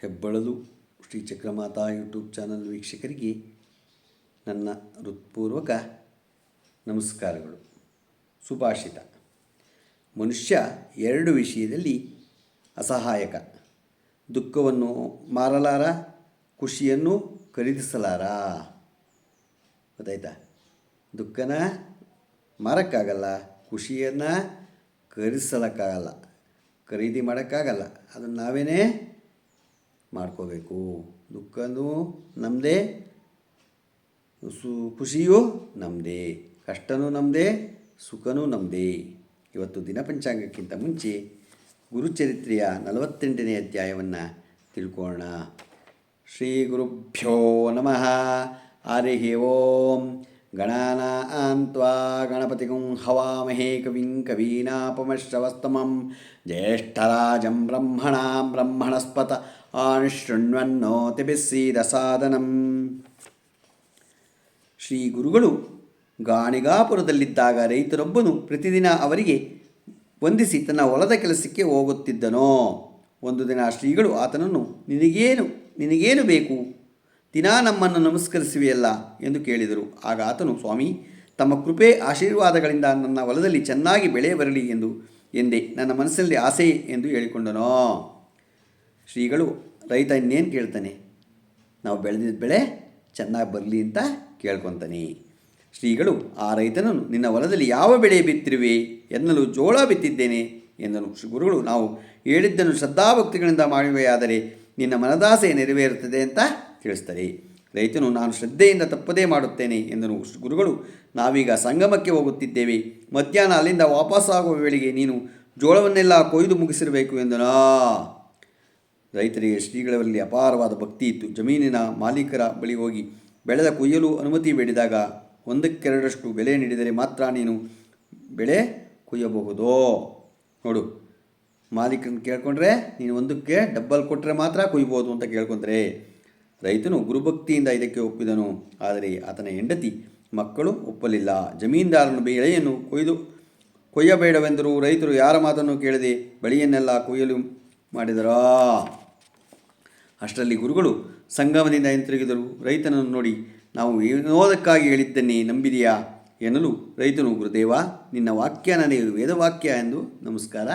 ಹೆಬ್ಬಳಲು Shri Chakramata YouTube channel ವೀಕ್ಷಕರಿಗೆ ನನ್ನ ಹೃತ್ಪೂರ್ವಕ ನಮಸ್ಕಾರಗಳು. ಸುಭಾಷಿತ. ಮನುಷ್ಯ ಎರಡು ವಿಷಯದಲ್ಲಿ ಅಸಹಾಯಕ. ದುಃಖವನ್ನು ಮಾರಲಾರ, ಖುಷಿಯನ್ನು ಖರೀದಿಸಲಾರ. ಗೊತ್ತಾಯ್ತಾ? ದುಃಖನ ಮಾರೋಕ್ಕಾಗಲ್ಲ, ಖುಷಿಯನ್ನು ಖರೀದಿಸಲಕ್ಕಾಗಲ್ಲ. ಖರೀದಿ ಮಾಡೋಕ್ಕಾಗಲ್ಲ. ಅದನ್ನು ನಾವೇನೇ ಮಾಡ್ಕೋಬೇಕು. ದುಃಖನೂ ನಮ್ಮದೇ ಸು, ಖುಷಿಯೂ ನಮ್ಮದೇ ಕಷ್ಟನೂ ನಮ್ಮದೇ ಸುಖನೂ ನಮ್ಮದೇ ಇವತ್ತು ದಿನ ಪಂಚಾಂಗಕ್ಕಿಂತ ಮುಂಚೆ ಗುರುಚರಿತ್ರೆಯ ನಲವತ್ತೆಂಟನೇ ಅಧ್ಯಾಯವನ್ನು ತಿಳ್ಕೊಳ್ಳೋಣ ಶ್ರೀ ಗುರುಭ್ಯೋ ನಮಃ. ಹರಿ ಓಂ. ಗಣಾನಾನ್ತ್ವಾ गणपतिगुं ಹವಾಮಹೇ ಕವಿಂ कवीनापमश्रवस्तमं ಜ್ಯೇಷ್ಠರಾಜಂ ಬ್ರಹ್ಮಣಾಂ ಬ್ರಹ್ಮಣಸ್ಪತ ಆನಿಶೃಣ್ವನ್ನೋತಿಭಿಸ್ಸೀದ ಸಾಧನಂ ಶ್ರೀ ಗುರುಗಳು ಗಾಣಿಗಾಪುರದಲ್ಲಿದ್ದಾಗ ರೈತರೊಬ್ಬನು ಪ್ರತಿದಿನ ಅವರಿಗೆ ವಂದಿಸಿ ತನ್ನ ಹೊಲದ ಕೆಲಸಕ್ಕೆ ಹೋಗುತ್ತಿದ್ದನೋ. ಒಂದು ದಿನ ಶ್ರೀಗಳು ಆತನನ್ನು, ನಿನಗೇನು ನಿನಗೇನು ಬೇಕು? ದಿನಾ ನಮ್ಮನ್ನು ನಮಸ್ಕರಿಸುವೆಯಲ್ಲ ಎಂದು ಕೇಳಿದರು. ಆಗ ಆತನು, ಸ್ವಾಮಿ, ತಮ್ಮ ಕೃಪೆ ಆಶೀರ್ವಾದಗಳಿಂದ ನನ್ನ ಹೊಲದಲ್ಲಿ ಚೆನ್ನಾಗಿ ಬೆಳೆ ಬರಲಿ ಎಂದು ಎಂದೇ. ನನ್ನ ಮನಸ್ಸಲ್ಲಿ ಆಸೆ ಎಂದು ಹೇಳಿಕೊಂಡನೋ? ಶ್ರೀಗಳು, ರೈತ ಇನ್ನೇನು ಕೇಳ್ತಾನೆ? ನಾವು ಬೆಳೆದಿದ್ದ ಬೆಳೆ ಚೆನ್ನಾಗಿ ಬರಲಿ ಅಂತ ಕೇಳ್ಕೊತಾನೆ. ಶ್ರೀಗಳು, ಆ ರೈತನನ್ನು ನಿನ್ನ ಹೊಲದಲ್ಲಿ ಯಾವ ಬೆಳೆ ಬಿತ್ತಿರುವೆ ಎನ್ನಲು ಜೋಳ ಬಿತ್ತಿದ್ದೇನೆ ಎಂದನು. ಶ್ರೀ ಗುರುಗಳು, ನಾವು ಹೇಳಿದ್ದನ್ನು ಶ್ರದ್ಧಾಭಕ್ತಿಗಳಿಂದ ಮಾಡುವೆಯಾದರೆ ನಿನ್ನ ಮನದಾಸೆ ನೆರವೇರುತ್ತದೆ ಅಂತ ತಿಳಿಸ್ತಾರೆ ರೈತನು ನಾನು ಶ್ರದ್ಧೆಯಿಂದ ತಪ್ಪದೇ ಮಾಡುತ್ತೇನೆ ಎಂದನು ಗುರುಗಳು. ನಾವೀಗ ಸಂಗಮಕ್ಕೆ ಹೋಗುತ್ತಿದ್ದೇವೆ. ಮಧ್ಯಾಹ್ನ ಅಲ್ಲಿಂದ ವಾಪಸ್ಸಾಗುವ ವೇಳೆಗೆ ನೀನು ಜೋಳವನ್ನೆಲ್ಲ ಕೊಯ್ದು ಮುಗಿಸಿರಬೇಕು ಎಂದನಾ. ರೈತರಿಗೆ ಶ್ರೀಗಳಲ್ಲಿ ಅಪಾರವಾದ ಭಕ್ತಿ ಇತ್ತು. ಜಮೀನಿನ ಮಾಲೀಕರ ಬಳಿ ಹೋಗಿ ಬೆಳೆದ ಕೊಯ್ಯಲು ಅನುಮತಿ ಬೇಡಿದಾಗ ಒಂದಕ್ಕೆರಡರಷ್ಟು ಬೆಲೆ ನೀಡಿದರೆ ಮಾತ್ರ ನೀನು ಬೆಳೆ ಕೊಯ್ಯಬಹುದು? ನೋಡು, ಮಾಲೀಕನ ಕೇಳ್ಕೊಂಡ್ರೆ ನೀನು ಒಂದಕ್ಕೆ ಡಬ್ಬಲ್ ಕೊಟ್ಟರೆ ಮಾತ್ರ ಕೊಯ್ಬೋದು ಅಂತ ಕೇಳ್ಕೊಂಡ್ರೆ. ರೈತನು ಗುರುಭಕ್ತಿಯಿಂದ ಇದಕ್ಕೆ ಒಪ್ಪಿದನು. ಆದರೆ ಆತನ ಹೆಂಡತಿ ಮಕ್ಕಳು ಒಪ್ಪಲಿಲ್ಲ. ಜಮೀನ್ದಾರನು ಬೆಳೆಯನ್ನು ಕೊಯ್ದು ಕೊಯ್ಯಬೇಡವೆಂದರು ರೈತರು ಯಾರ ಮಾತನ್ನು ಕೇಳದೆ ಬಳಿಯನ್ನೆಲ್ಲ ಕೊಯ್ಯಲು ಮಾಡಿದರಾ? ಅಷ್ಟರಲ್ಲಿ ಗುರುಗಳು ಸಂಗಮದಿಂದ ಹಿಂತಿರುಗಿದರು. ರೈತನನ್ನು ನೋಡಿ, ನಾವು ವಿನೋದಕ್ಕಾಗಿ ಹೇಳಿದ್ದನ್ನೇ ನಂಬಿದೆಯಾ? ಎನ್ನಲು ರೈತನು, ಗುರುದೇವ, ನಿನ್ನ ವಾಕ್ಯ ನನಗೆ ವೇದವಾಕ್ಯ ಎಂದು ನಮಸ್ಕಾರ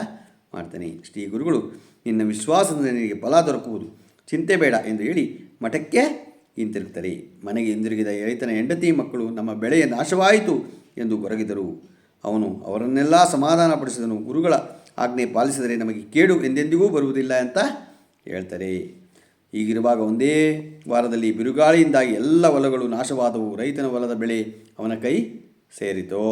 ಮಾಡ್ತಾನೆ. ಶ್ರೀ ಗುರುಗಳು, ನಿನ್ನ ವಿಶ್ವಾಸದಿಂದ ನಿನಗೆ ಫಲ ದೊರಕುವುದು. ಚಿಂತೆ ಬೇಡ ಎಂದು ಹೇಳಿ ಮಠಕ್ಕೆ ಹಿಂತಿರುಗ್ತಾರೆ. ಮನೆಗೆ ಹಿಂದಿರುಗಿದ ರೈತನ ಹೆಂಡತಿ ಮಕ್ಕಳು ನಮ್ಮ ಬೆಳೆಯ ನಾಶವಾಯಿತು ಎಂದು ಗೊರಗಿದರು. ಅವನು ಅವರನ್ನೆಲ್ಲ ಸಮಾಧಾನಪಡಿಸಿದನು. ಗುರುಗಳ ಆಜ್ಞೆ ಪಾಲಿಸಿದರೆ ನಮಗೆ ಕೇಡು ಎಂದೆಂದಿಗೂ ಬರುವುದಿಲ್ಲ ಅಂತ ಹೇಳ್ತಾರೆ. ಈಗಿರುವಾಗ ಒಂದೇ ವಾರದಲ್ಲಿ ಬಿರುಗಾಳಿಯಿಂದಾಗಿ ಎಲ್ಲ ಹೊಲಗಳು ನಾಶವಾದವು. ರೈತನ ಹೊಲದ ಬೆಳೆ ಅವನ ಕೈ ಸೇರಿತೋ.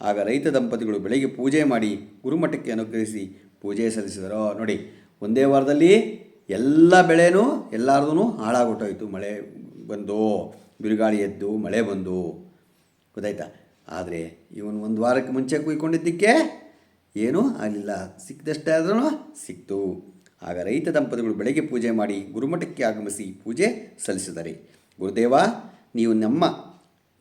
ಆಗ ರೈತ ದಂಪತಿಗಳು ಬೆಳಗ್ಗೆ ಪೂಜೆ ಮಾಡಿ ಗುರುಮಠಕ್ಕೆ ಅನುಗ್ರಹಿಸಿ ಪೂಜೆ ಸಲ್ಲಿಸಿದರು. ನೋಡಿ, ಒಂದೇ ವಾರದಲ್ಲಿ ಎಲ್ಲ ಬೆಳೆನೂ ಎಲ್ಲರದೂ ಹಾಳಾಗೊಟ್ಟೋಯ್ತು ಮಳೆ ಬಂದು, ಬಿರುಗಾಳಿ ಎದ್ದು, ಮಳೆ ಬಂದು. ಗೊತ್ತಾಯ್ತಾ? ಆದರೆ ಇವನು ಒಂದು ವಾರಕ್ಕೆ ಮುಂಚೆ ಕುಯ್ಕೊಂಡಿದ್ದಕ್ಕೆ ಏನೂ ಆಗಲಿಲ್ಲ. ಸಿಕ್ಕಿದಷ್ಟೇ ಆದ್ರೂ ಸಿಕ್ತು. ಆಗ ರೈತ ದಂಪತಿಗಳು ಬೆಳಗ್ಗೆ ಪೂಜೆ ಮಾಡಿ ಗುರುಮಠಕ್ಕೆ ಆಗಮಿಸಿ ಪೂಜೆ ಸಲ್ಲಿಸಿದರೆ, ಗುರುದೇವ, ನೀವು ನಮ್ಮ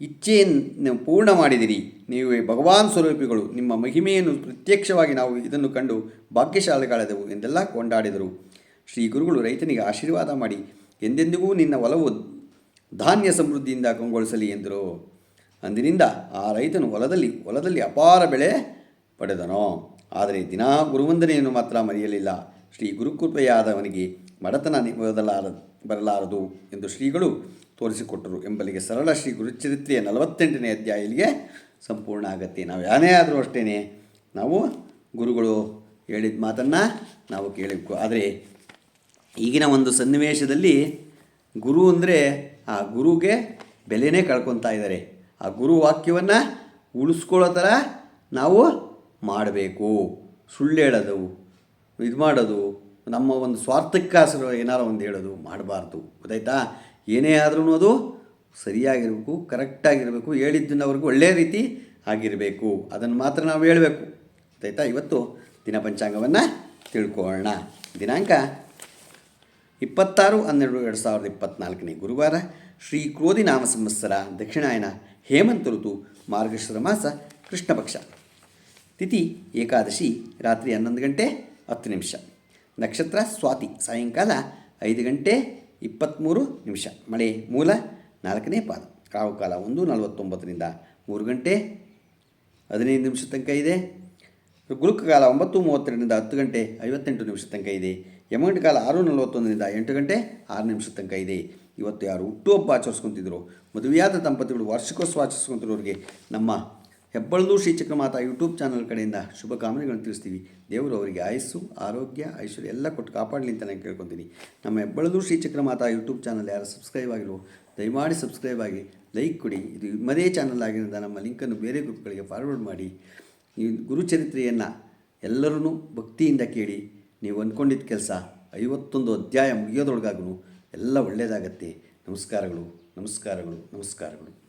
ಇಚ್ಛೆಯನ್ನು ಪೂರ್ಣ ಮಾಡಿದಿರಿ. ನೀವು ಭಗವಾನ್ ಸ್ವರೂಪಿಗಳು. ನಿಮ್ಮ ಮಹಿಮೆಯನ್ನು ಪ್ರತ್ಯಕ್ಷವಾಗಿ ನಾವು ಇದನ್ನು ಕಂಡು ಭಾಗ್ಯಶಾಲಿಗಳಾದೆವು ಎಂದೆಲ್ಲ ಕೊಂಡಾಡಿದರು. ಶ್ರೀ ಗುರುಗಳು ರೈತನಿಗೆ ಆಶೀರ್ವಾದ ಮಾಡಿ ಎಂದೆಂದಿಗೂ ನಿನ್ನ ಒಲವು ಧಾನ್ಯ ಸಮೃದ್ಧಿಯಿಂದ ಕಂಗೊಳಿಸಲಿ ಎಂದರು. ಅಂದಿನಿಂದ ಆ ರೈತನು ಹೊಲದಲ್ಲಿ ಹೊಲದಲ್ಲಿ ಅಪಾರ ಬೆಳೆ ಪಡೆದನು. ಆದರೆ ದಿನಾ ಗುರುವಂದನೆಯನ್ನು ಮಾತ್ರ ಮರೆಯಲಿಲ್ಲ. ಶ್ರೀ ಗುರುಕೃಪೆಯಾದವನಿಗೆ ಮಡತನ ಬದಲಾರ ಬರಲಾರದು ಎಂದು ಶ್ರೀಗಳು ತೋರಿಸಿಕೊಟ್ಟರು. ಎಂಬಲ್ಲಿಗೆ ಸರಳ ಶ್ರೀ ಗುರುಚರಿತ್ರೆಯ ನಲವತ್ತೆಂಟನೇ ಅಧ್ಯಾಯಲಿಗೆ ಸಂಪೂರ್ಣ ಆಗತ್ತೆ. ನಾವು ಯಾನೇ ಆದರೂ ಅಷ್ಟೇ ನಾವು ಗುರುಗಳು ಹೇಳಿದ ಮಾತನ್ನು ನಾವು ಕೇಳಬೇಕು. ಆದರೆ ಈಗಿನ ಒಂದು ಸನ್ನಿವೇಶದಲ್ಲಿ ಗುರು ಅಂದರೆ ಆ ಗುರುಗೆ ಬೆಲೆನೇ ಕಳ್ಕೊತಾ ಇದ್ದಾರೆ. ಆ ಗುರು ವಾಕ್ಯವನ್ನು ಉಳಿಸ್ಕೊಳ್ಳೋ ಥರ ನಾವು ಮಾಡಬೇಕು. ಸುಳ್ಳು ಹೇಳೋದು ಇದು ಮಾಡೋದು, ನಮ್ಮ ಒಂದು ಸ್ವಾರ್ಥಕ್ಕಾಸರು ಏನಾರು ಒಂದು ಹೇಳೋದು ಮಾಡಬಾರ್ದು. ಗೊತ್ತಾಯ್ತಾ? ಏನೇ ಆದ್ರೂ ಅದು ಸರಿಯಾಗಿರಬೇಕು ಕರೆಕ್ಟಾಗಿರಬೇಕು ಹೇಳಿದ್ದನ್ನು ಅವ್ರಿಗೆ ಒಳ್ಳೆಯ ರೀತಿ ಆಗಿರಬೇಕು. ಅದನ್ನು ಮಾತ್ರ ನಾವು ಹೇಳಬೇಕು. ಗೊತ್ತಾಯ್ತಾ? ಇವತ್ತು ದಿನಪಂಚಾಂಗವನ್ನು ತಿಳ್ಕೊಳ್ಳೋಣ. ದಿನಾಂಕ ಇಪ್ಪತ್ತಾರು ಹನ್ನೆರಡು ಎರಡು ಸಾವಿರದ ಇಪ್ಪತ್ತ್ನಾಲ್ಕನೇ ಗುರುವಾರ ಶ್ರೀ ಕ್ರೋಧಿ ನಾಮ ಸಂವತ್ಸರ ದಕ್ಷಿಣಾಯನ ಹೇಮಂತ ಋತು ಮಾರ್ಗಶಿರ ಮಾಸ ಕೃಷ್ಣ ಪಕ್ಷ ತಿಥಿ ಏಕಾದಶಿ ರಾತ್ರಿ ಹನ್ನೊಂದು ಗಂಟೆ ಹತ್ತು ನಿಮಿಷ. ನಕ್ಷತ್ರ ಸ್ವಾತಿ ಸಾಯಂಕಾಲ ಐದು ಗಂಟೆ ಇಪ್ಪತ್ತ್ಮೂರು ನಿಮಿಷ. ಮಳೆ ಮೂಲ ನಾಲ್ಕನೇ ಪಾದ. ಕಾವು ಕಾಲ ಒಂದು ನಲವತ್ತೊಂಬತ್ತರಿಂದ ಮೂರು ಗಂಟೆ ಹದಿನೈದು ನಿಮಿಷ ತನಕ ಇದೆ. ಗುರುಕಾಲ ಕಾಲ ಒಂಬತ್ತು ಮೂವತ್ತೆರಡರಿಂದ ಹತ್ತು ಗಂಟೆ ಐವತ್ತೆಂಟು ನಿಮಿಷ ತನಕ ಇದೆ. ಯಮಗಂಟ ಕಾಲ ಆರು ನಲವತ್ತೊಂದರಿಂದ ಎಂಟು ಗಂಟೆ ಆರು ನಿಮಿಷ ತನಕ ಇದೆ. ಇವತ್ತು ಯಾರು ಹುಟ್ಟುಹಬ್ಬ ಆಚರಿಸ್ಕೊತಿದ್ರು. ಮದುವೆಯಾದ ದಂಪತಿಗಳು ವಾರ್ಷಿಕೋತ್ಸವ ಆಚರಿಸ್ಕೊತಿರೋರಿಗೆ ನಮ್ಮ ಹೆಬ್ಬಳದು ಶ್ರೀ ಚಕ್ರಮಾತ ಯೂಟ್ಯೂಬ್ ಚಾನಲ್ ಕಡೆಯಿಂದ ಶುಭಕಾಮನೆಗಳನ್ನು ತಿಳಿಸ್ತೀವಿ. ದೇವರು ಅವರಿಗೆ ಆಯಸ್ಸು, ಆರೋಗ್ಯ, ಐಶ್ವರ್ಯ ಎಲ್ಲ ಕೊಟ್ಟು ಕಾಪಾಡಲಿ ಅಂತ ನಾನು ಕೇಳ್ಕೊತೀನಿ. ನಮ್ಮ ಹೆಬ್ಬಳದು ಶ್ರೀ ಚಕ್ರಮಾತ ಯೂಟ್ಯೂಬ್ ಚಾನಲ್ ಯಾರು ಸಬ್ಸ್ಕ್ರೈಬ್ ಆಗಿರೋ ದಯಮಾಡಿ ಸಬ್ಸ್ಕ್ರೈಬ್ ಆಗಿ, ಲೈಕ್ ಕೊಡಿ. ಇದು ಮದೇ ಚಾನಲ್ ಆಗಿರೋದ ನಮ್ಮ ಲಿಂಕನ್ನು ಬೇರೆ ಗ್ರೂಪ್ಗಳಿಗೆ ಫಾರ್ವರ್ಡ್ ಮಾಡಿ. ಈ ಗುರುಚರಿತ್ರೆಯನ್ನು ಎಲ್ಲರೂ ಭಕ್ತಿಯಿಂದ ಕೇಳಿ ನೀವು ಅಂದ್ಕೊಂಡಿದ್ದ ಕೆಲಸ ಐವತ್ತೊಂದು ಅಧ್ಯಾಯ ಮುಗಿಯೋದ್ರೊಳಗಾಗೂ ಎಲ್ಲ ಒಳ್ಳೆಯದಾಗತ್ತೆ ನಮಸ್ಕಾರಗಳು ನಮಸ್ಕಾರಗಳು ನಮಸ್ಕಾರಗಳು.